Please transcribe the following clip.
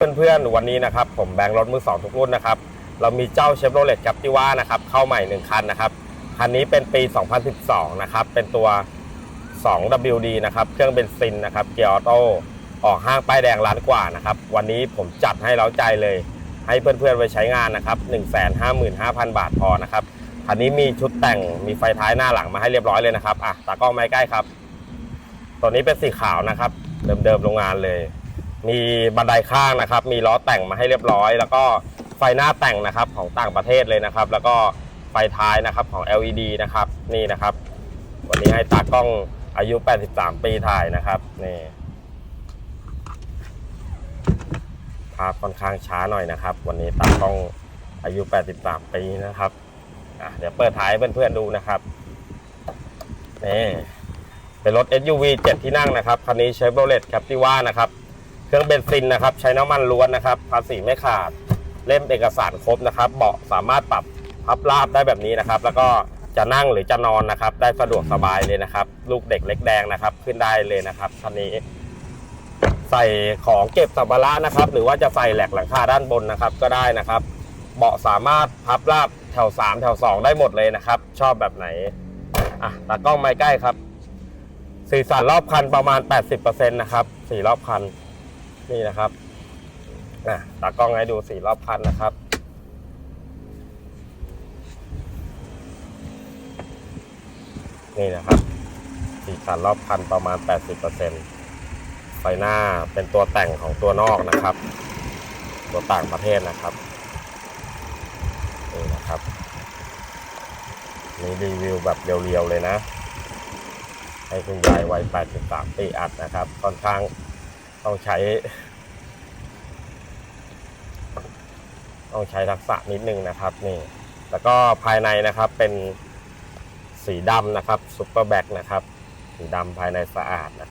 เพื่อนๆวันนี้นะครับผมแบงค์รถมือสองทุกรุ่นนะครับเรามีเจ้าเชฟโรเลตกับติว่านะครับเข้าใหม่ 1 คันนะครับคันนี้เป็นปี 2012 นะครับ เป็นตัว 2WD นะครับเครื่องเบนซินนะครับเกียร์ออโต้ออกห้างป้ายแดงล้านกว่านะครับวันนี้ผมจัดให้เล้าใจเลย ให้เพื่อนๆไปใช้งานนะครับ155,000 บาทพอนะครับคันนี้มีชุดแต่งมีไฟท้ายหน้าหลังมาให้เรียบร้อยเลยนะครับอะตากล้องไม้ใกล้ครับ ตัวนี้เป็นสีขาวนะครับเดิมๆโรงงานเลย มีบันไดข้างนะครับ มีล้อแต่งมาให้เรียบร้อย แล้วก็ไฟหน้าแต่งนะครับของต่างประเทศเลยนะครับ แล้วก็ไฟท้ายนะครับของ LED นะครับนี่นะครับ วันนี้ให้ตากล้องอายุ 83 ปีถ่ายนะครับนี่ภาพค่อนข้างช้าหน่อยนะครับ วันนี้ตากล้องอายุ 83 ปีนะครับเดี๋ยวเปิดท้ายเพื่อนๆดูนะครับนี่เป็นรถ SUV 7 ที่นั่งนะครับคันนี้ Chevrolet Captiva นะครับ เครื่องเบนซินนะครับ ใช้น้ำมันล้วนนะครับภาษีไม่ขาดเล่มเอกสารครบนะครับ เบาะสามารถปรับพับราบได้แบบนี้นะครับ แล้วก็จะนั่งหรือจะนอนนะครับ ได้สะดวกสบายเลยนะครับ ลูกเด็กเล็กแดงนะครับ ขึ้นได้เลยนะครับคันนี้ ใส่ของเก็บสัมภาระนะครับ หรือว่าจะใส่แหลกหลังคาด้านบนนะครับ ก็ได้นะครับ เบาะสามารถพับราบแถว 3 แถว 2 ได้หมดเลยนะครับ ชอบแบบไหนอะตากล้องไม้ใกล้ครับ สีสันรอบคันประมาณ 80%นะครับสีรอบคัน นี่นะครับอะตากล้องให้ดูสี่รอบคันนะครับ นี่นะครับสีสันรอบคันประมาณ 80%ไฟหน้าเป็นตัวแต่งของตัวนอกนะครับ ตัวต่างประเทศนะครับนี่นะครับนี่รีวิวแบบเรียวๆเลยนะ ให้คุณยายวัย 83 ปีอัดนะครับ ค่อนข้าง ต้องใช้ ต้องใช้ทักษะนิดนึงนะครับนี่แล้วก็ภายในนะครับเป็นสีดำนะครับซุปเปอร์แบ็กนะครับสีดำภายในสะอาดนะ